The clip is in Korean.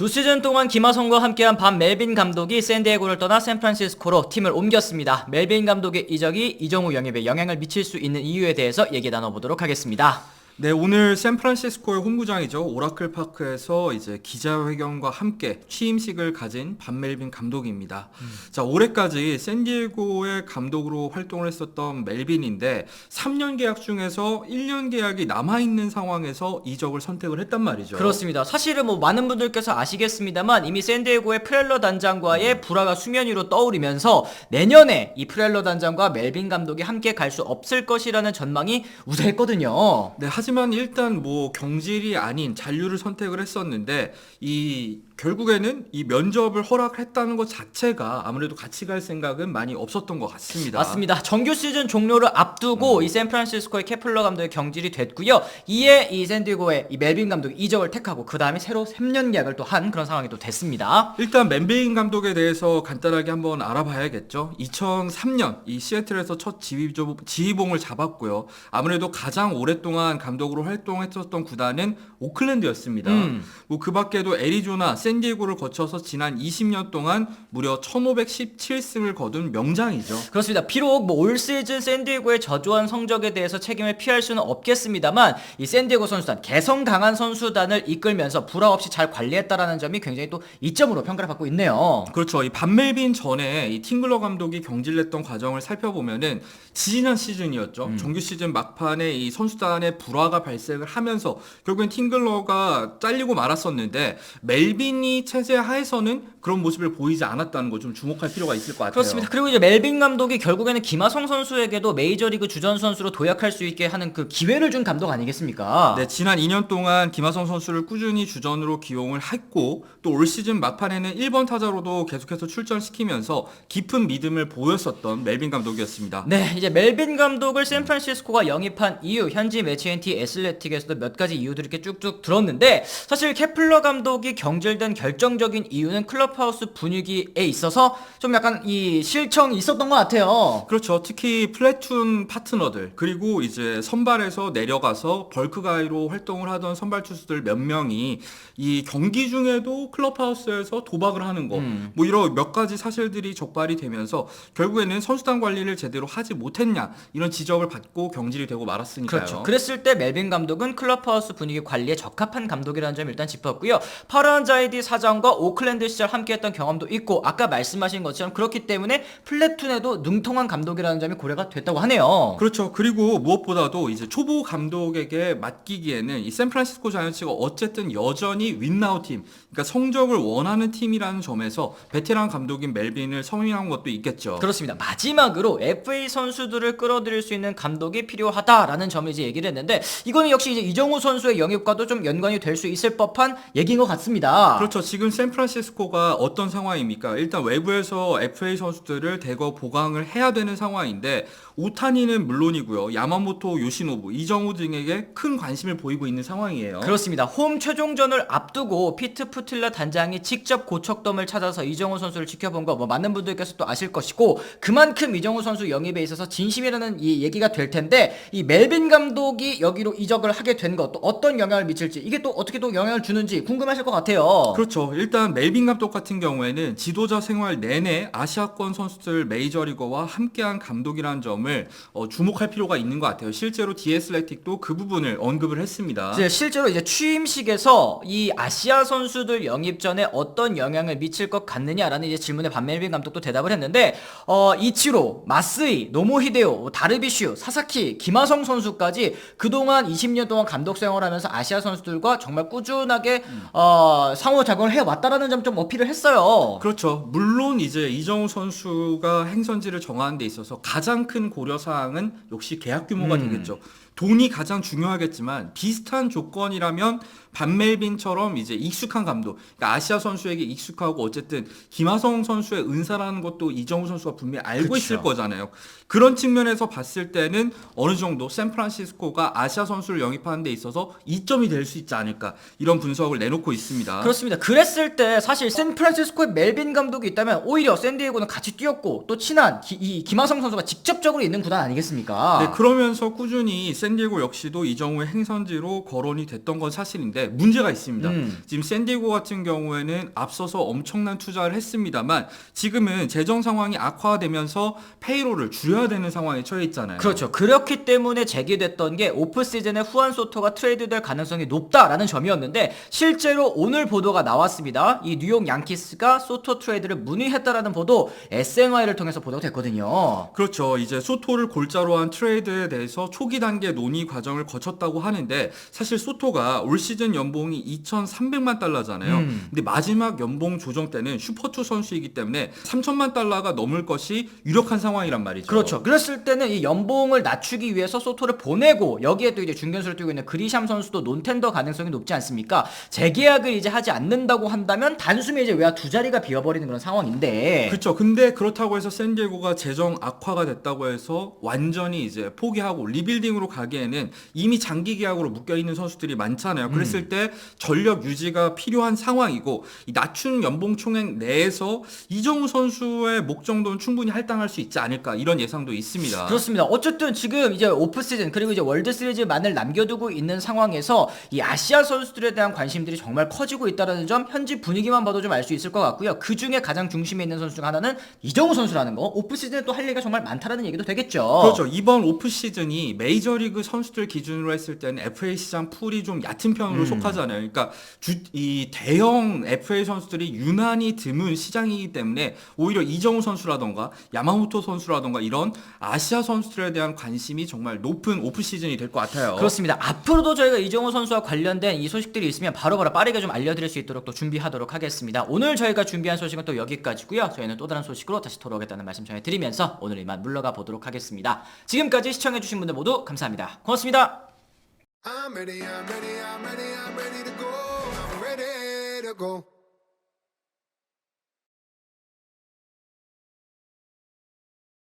두 시즌 동안 김하성과 함께한 반 멜빈 감독이 샌디에고를 떠나 샌프란시스코로 팀을 옮겼습니다. 멜빈 감독의 이적이 이정우 영입에 영향을 미칠 수 있는 이유에 대해서 얘기 나눠보도록 하겠습니다. 네, 오늘 샌프란시스코의 홈구장이죠. 오라클 파크에서 이제 기자회견과 함께 취임식을 가진 반멜빈 감독입니다. 자, 올해까지 샌디에고의 감독으로 활동을 했었던 멜빈인데 3년 계약 중에서 1년 계약이 남아 있는 상황에서 이적을 선택을 했단 말이죠. 그렇습니다. 사실은 뭐 많은 분들께서 아시겠습니다만 이미 샌디에고의 프렐러 단장과의 불화가 수면 위로 떠오르면서 내년에 이 프렐러 단장과 멜빈 감독이 함께 갈 수 없을 것이라는 전망이 우세했거든요. 네, 하지만 일단 뭐 경질이 아닌 잔류를 선택을 했었는데 이 결국에는 이 면접을 허락했다는 것 자체가 아무래도 같이 갈 생각은 많이 없었던 것 같습니다. 맞습니다. 정규 시즌 종료를 앞두고 이 샌프란시스코의 케플러 감독의 경질이 됐고요. 이에 이 샌디고의 이 멜빈 감독이 이적을 택하고 그 다음에 새로 3년 계약을 또 한 그런 상황이 또 됐습니다. 일단 맨베인 감독에 대해서 간단하게 한번 알아봐야겠죠. 2003년 이 시애틀에서 첫 지휘조, 지휘봉을 잡았고요. 아무래도 가장 오랫동안 감독으로 활동했었던 구단은 오클랜드였습니다. 음. 뭐그 밖에도 애리조나, 샌 디에고를 거쳐서 지난 20년 동안 무려 1517승을 거둔 명장이죠. 그렇습니다. 비록 뭐 올 시즌 샌디에고의 저조한 성적에 대해서 책임을 피할 수는 없겠습니다만 이 샌디에고 선수단 개성 강한 선수단을 이끌면서 불화 없이 잘 관리했다라는 점이 굉장히 또 이점으로 평가를 받고 있네요. 그렇죠. 이 반멜빈 전에 이 팅글러 감독이 경질냈던 과정을 살펴보면은 지난 시즌이었죠. 정규 시즌 막판에 이 선수단의 불화가 발생을 하면서 결국엔 팅글러가 잘리고 말았었는데 멜빈 이 체제 하에서는 그런 모습을 보이지 않았다는 거 좀 주목할 필요가 있을 것 같아요. 그렇습니다. 그리고 이제 멜빈 감독이 결국에는 김하성 선수에게도 메이저리그 주전 선수로 도약할 수 있게 하는 그 기회를 준 감독 아니겠습니까? 네, 지난 2년 동안 김하성 선수를 꾸준히 주전으로 기용을 했고 또 올 시즌 막판에는 1번 타자로도 계속해서 출전시키면서 깊은 믿음을 보였었던 멜빈 감독이었습니다. 네, 이제 멜빈 감독을 샌프란시스코가 영입한 이유, 현지 매치앤티 애슬레틱에서도 몇 가지 이유들을 이렇게 쭉쭉 들었는데 사실 케플러 감독이 경질된 결정적인 이유는 클럽 하우스 분위기에 있어서 좀 약간 이 실청이 있었던 것 같아요. 그렇죠. 특히 플래툰 파트너들 그리고 이제 선발에서 내려가서 벌크 가이로 활동을 하던 선발 투수들 몇 명이 이 경기 중에도 클럽하우스에서 도박을 하는 거, 음. 뭐 이런 몇 가지 사실들이 적발이 되면서 결국에는 선수단 관리를 제대로 하지 못했냐 이런 지적을 받고 경질이 되고 말았으니까요. 그렇죠. 그랬을 때 멜빈 감독은 클럽하우스 분위기 관리에 적합한 감독이라는 점을 일단 짚었고요. 파란자이디 사장과 오클랜드 시절 함께했던 경험도 있고 아까 말씀하신 것처럼 그렇기 때문에 플래툰에도 능통한 감독이라는 점이 고려가 됐다고 하네요. 그렇죠. 그리고 무엇보다도 이제 초보 감독에게 맡기기에는 이 샌프란시스코 자이언츠가 어쨌든 여전히 윈나우 팀, 그러니까 성적을 원하는 팀이라는 점에서 베테랑 감독인 멜빈을 성인한 것도 있겠죠. 그렇습니다. 마지막으로 FA 선수들을 끌어들일 수 있는 감독이 필요하다라는 점을 이제 얘기를 했는데 이거는 역시 이제 이정우 선수의 영입과도 좀 연관이 될 수 있을 법한 얘기인 것 같습니다. 그렇죠. 지금 샌프란시스코가 어떤 상황입니까? 일단 외부에서 FA 선수들을 대거 보강을 해야 되는 상황인데 오타니는 물론이고요. 야마모토, 요시노부, 이정우 등에게 큰 관심을 보이고 있는 상황이에요. 그렇습니다. 홈 최종전을 앞두고 피트 푸틸라 단장이 직접 고척돔을 찾아서 이정우 선수를 지켜본 거 뭐 많은 분들께서 또 아실 것이고 그만큼 이정우 선수 영입에 있어서 진심이라는 이 얘기가 될 텐데 이 멜빈 감독이 여기로 이적을 하게 된 것 또 어떤 영향을 미칠지 이게 또 어떻게 또 영향을 주는지 궁금하실 것 같아요. 그렇죠. 일단 멜빈 감독 같은 경우에는 지도자 생활 내내 아시아권 선수들 메이저리거와 함께한 감독이라는 점을 어, 주목할 필요가 있는 것 같아요. 실제로 디에슬레틱도 그 부분을 언급을 했습니다. 이제 실제로 이제 취임식에서 이 아시아 선수들 영입 전에 어떤 영향을 미칠 것 같느냐라는 이제 질문에 반멜빈 감독도 대답을 했는데 어 이치로, 마스이, 노모 히데오, 다르비슈, 사사키, 김하성 선수까지 그동안 20년 동안 감독 생활하면서 아시아 선수들과 정말 꾸준하게 어 상호 작용을 해 왔다라는 점 좀 어필을 했어요. 그렇죠. 물론 이제 이정우 선수가 행선지를 정하는 데 있어서 가장 큰 고려 사항은 역시 계약 규모가 음. 되겠죠. 돈이 가장 중요하겠지만 비슷한 조건이라면 반멜빈처럼 이제 익숙한 감독, 그러니까 아시아 선수에게 익숙하고 어쨌든 김하성 선수의 은사라는 것도 이정우 선수가 분명히 알고 그쵸. 있을 거잖아요. 그런 측면에서 봤을 때는 어느 정도 샌프란시스코가 아시아 선수를 영입하는 데 있어서 이점이 될 수 있지 않을까 이런 분석을 내놓고 있습니다. 그렇습니다. 그랬을 때 사실 샌프란시스코에 멜빈 감독이 있다면 오히려 샌디에고는 같이 뛰었고 또 친한 기- 이 김하성 선수가 직접적으로 있는 구단 아니겠습니까? 네, 그러면서 꾸준히 샌 디에고 역시도 이정우의 행선지로 거론이 됐던 건 사실인데 문제가 있습니다. 음. 지금 샌디에고 같은 경우에는 앞서서 엄청난 투자를 했습니다만 지금은 재정 상황이 악화되면서 페이로를 줄여야 되는 상황에 처해 있잖아요. 그렇죠. 그렇기 때문에 제기됐던 게 오프 시즌에 후안 소토가 트레이드될 가능성이 높다라는 점이었는데 실제로 오늘 보도가 나왔습니다. 이 뉴욕 양키스가 소토 트레이드를 문의했다라는 보도 SNY를 통해서 보도가 됐거든요. 그렇죠. 이제 소토를 골자로 한 트레이드에 대해서 초기 단계 논의 과정을 거쳤다고 하는데 사실 소토가 올 시즌 연봉이 2,300만 달러잖아요. 음. 근데 마지막 연봉 조정 때는 슈퍼투 선수이기 때문에 3천만 달러가 넘을 것이 유력한 상황이란 말이죠. 그렇죠. 그랬을 때는 이 연봉을 낮추기 위해서 소토를 보내고 여기에 또 이제 중견수를 뛰고 있는 그리샴 선수도 논텐더 가능성이 높지 않습니까? 재계약을 이제 하지 않는다고 한다면 단숨에 이제 외야 두 자리가 비어버리는 그런 상황인데. 그렇죠. 근데 그렇다고 해서 샌디에고가 재정 악화가 됐다고 해서 완전히 이제 포기하고 리빌딩으로 가 기에는 이미 장기 계약으로 묶여 있는 선수들이 많잖아요. 그랬을 때 전력 유지가 필요한 상황이고 이 낮춘 연봉 총액 내에서 이정우 선수의 목 정도는 충분히 할당할 수 있지 않을까 이런 예상도 있습니다. 그렇습니다. 어쨌든 지금 이제 오프 시즌 그리고 이제 월드 시리즈만을 남겨두고 있는 상황에서 이 아시아 선수들에 대한 관심들이 정말 커지고 있다는 점 현지 분위기만 봐도 좀 알 수 있을 것 같고요. 그 중에 가장 중심에 있는 선수 중 하나는 이정우 선수라는 거. 오프 시즌에 또 할 얘기가 정말 많다라는 얘기도 되겠죠. 그렇죠. 이번 오프 시즌이 메이저리그 선수들 기준으로 했을 때는 FA 시장 풀이 좀 얕은 편으로 음. 속하잖아요. 그러니까 주, 이 대형 FA 선수들이 유난히 드문 시장이기 때문에 오히려 이정우 선수라던가 야마모토 선수라던가 이런 아시아 선수들에 대한 관심이 정말 높은 오프 시즌이 될 것 같아요. 그렇습니다. 앞으로도 저희가 이정우 선수와 관련된 이 소식들이 있으면 바로바로 빠르게 좀 알려드릴 수 있도록 또 준비하도록 하겠습니다. 오늘 저희가 준비한 소식은 또 여기까지고요. 저희는 또 다른 소식으로 다시 돌아오겠다는 말씀 전해드리면서 오늘 이만 물러가 보도록 하겠습니다. 지금까지 시청해주신 분들 모두 감사합니다. 고맙습니다. I'm ready, I'm ready, I'm ready.